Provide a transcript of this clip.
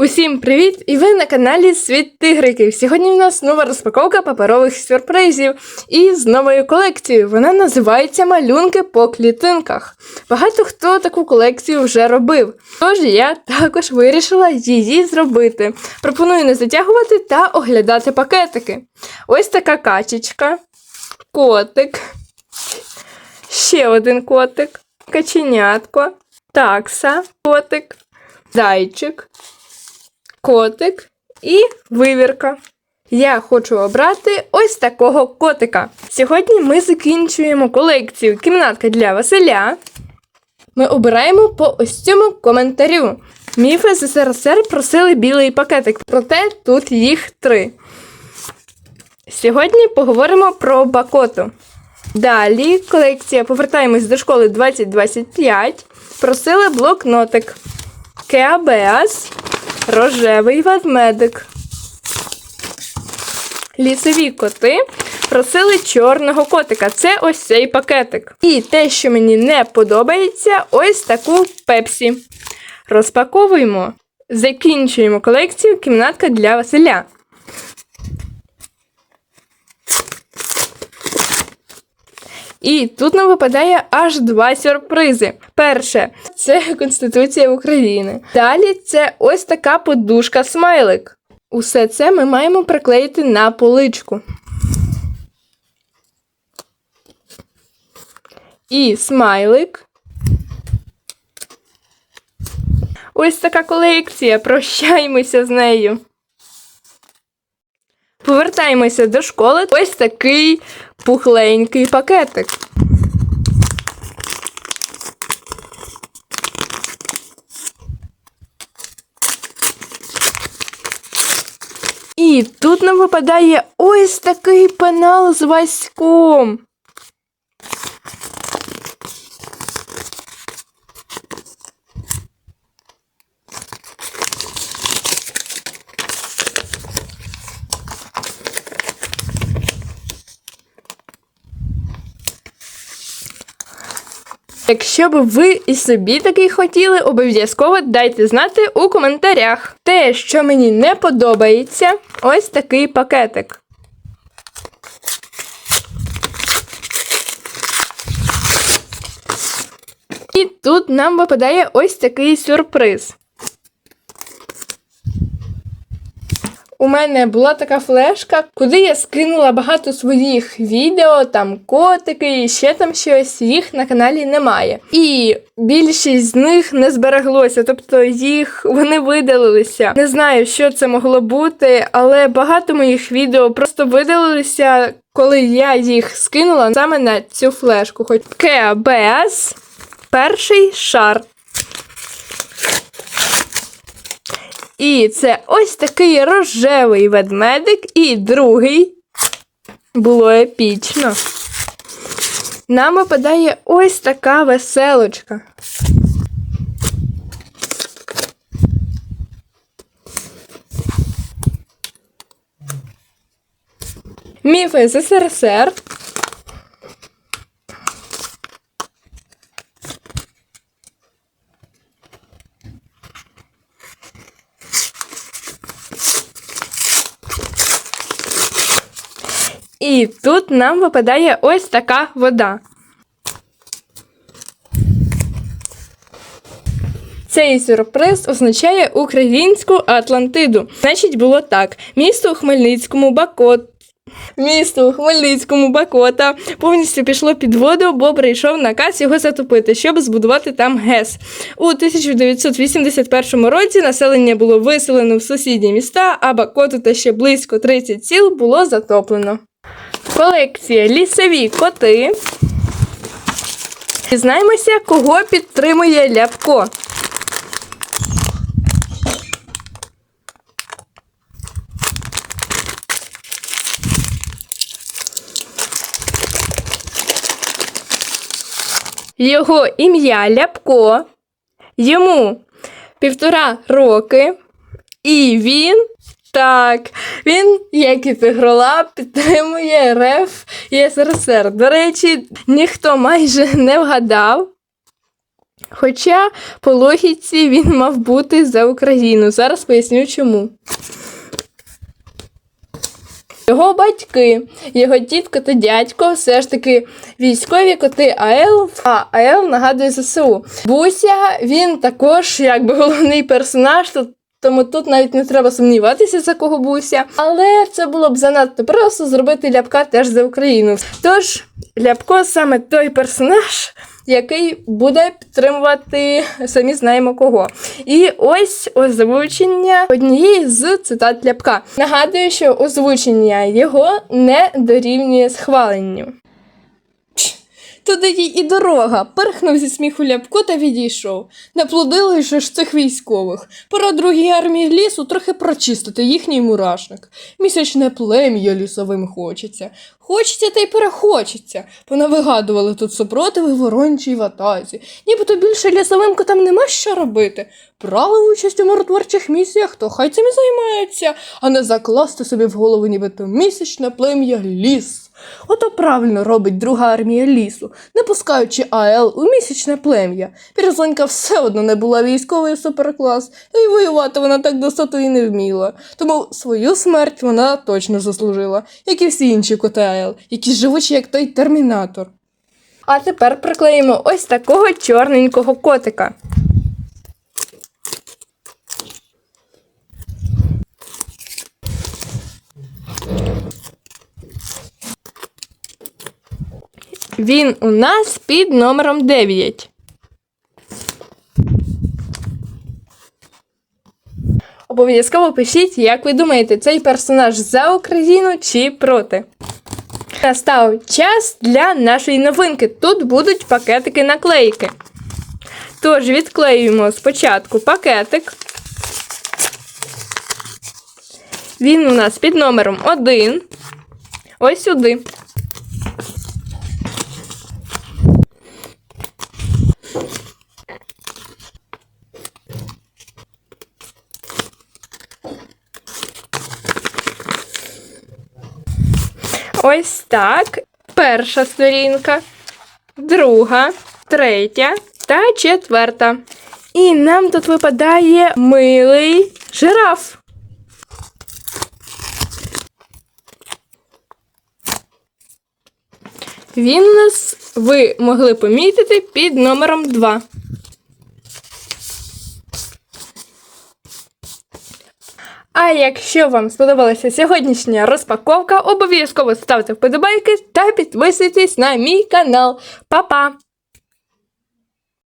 Усім привіт! І ви на каналі Світ Тигриків. Сьогодні у нас нова розпаковка паперових сюрпризів і з новою колекцією. Вона називається Малюнки по клітинках. Багато хто таку колекцію вже робив. Тож я також вирішила її зробити. Пропоную не затягувати та оглядати пакетики. Ось така качечка, котик, ще один котик, каченятко, такса, котик, зайчик котик і вивірка. Я хочу обрати ось такого котика. Сьогодні ми закінчуємо колекцію кімнатка для Василя. Ми обираємо по ось цьому коментарю. Міфи з СРСР просили білий пакетик, проте тут їх три. Сьогодні поговоримо про Бакоту. Далі колекція Повертаємось до школи 2025. Просили блокнотик. Кеабеас, рожевий ведмедик. Лісові коти просили чорного котика. Це ось цей пакетик. І те, що мені не подобається, ось таку пепсі. Розпаковуємо. Закінчуємо колекцію кімнатка для Василя. І тут нам випадає аж два сюрпризи. Перше це Конституція України. Далі це ось така подушка смайлик. Усе це ми маємо приклеїти на поличку. І смайлик. Ось така колекція. Прощаємося з нею. Повертаємося до школи. Ось такий пухленький пакетик. І тут нам випадає ось такий пенал з Васьком. Якщо б ви і собі такий хотіли, обов'язково дайте знати у коментарях. Те, що мені не подобається, ось такий пакетик. І тут нам випадає ось такий сюрприз. У мене була така флешка, куди я скинула багато своїх відео, там котики і ще там щось. Їх на каналі немає. І більшість з них не збереглося, тобто їх вони видалилися. Не знаю, що це могло бути, але багато моїх відео просто видалилися, коли я їх скинула саме на цю флешку. Хоч КБС, перший шар. І це ось такий рожевий ведмедик, і другий було епічно. Нам випадає ось така веселочка. Міфи з СРСР. І тут нам випадає ось така вода. Цей сюрприз означає українську Атлантиду. Значить, було так: місто у Хмельницькому Бакот. Місто у Хмельницькому Бакота повністю пішло під воду, бо прийшов наказ його затопити, щоб збудувати там ГЕС. У 1981 році населення було виселено в сусідні міста, а Бакоту та ще близько 30 сіл було затоплено. Колекція лісові коти. Дізнаємося, кого підтримує Ляпко. Його ім'я Ляпко. Йому півтора роки. І він так, він, як і Тигролап, підтримує РФ і СРСР. До речі, ніхто майже не вгадав. Хоча по логіці він мав бути за Україну. Зараз поясню чому. Його батьки, його тітко та дядько все ж таки військові коти АЛ, а АЛ нагадує ЗСУ. Буся він також якби головний персонаж. Тут тому тут навіть не треба сумніватися, за кого буся. Але це було б занадто просто зробити ляпка теж за Україну. Тож, ляпко саме той персонаж, який буде підтримувати самі знаємо кого. І ось озвучення однієї з цитат ляпка. Нагадую, що озвучення його не дорівнює схваленню. Туди їй і дорога. Перхнув зі сміху ляпко та відійшов. Наплодили ж цих військових. Пора другій армії лісу трохи прочистити їхній мурашник. Місячне плем'я лісовим хочеться. Хочеться та й перехочеться. Понавигадували тут супротиви ворончій ватазі. Нібито більше лісовим котам нема що робити. Брали участь у миротворчих місіях, то хай цим і займаються, а не закласти собі в голову нібито місячне плем'я ліс. Ото правильно робить друга армія лісу, не пускаючи АЛ у місячне плем'я. Пірзонька все одно не була військовою суперклас, й воювати вона так достатньо і не вміла. Тому свою смерть вона точно заслужила, як і всі інші коти АЛ, які живучі, як той термінатор. А тепер приклеїмо ось такого чорненького котика. Він у нас під номером 9. Обов'язково пишіть, як ви думаєте, цей персонаж за Україну чи проти. Настав час для нашої новинки. Тут будуть пакетики наклейки. Тож відклеюємо спочатку пакетик. Він у нас під номером 1. Ось сюди. Ось так. Перша сторінка, друга, третя та четверта. І нам тут випадає милий жираф. Він у нас, ви могли помітити, під номером 2. А якщо вам сподобалася сьогоднішня розпаковка, обов'язково ставте вподобайки та підписуйтесь на мій канал. Па-па!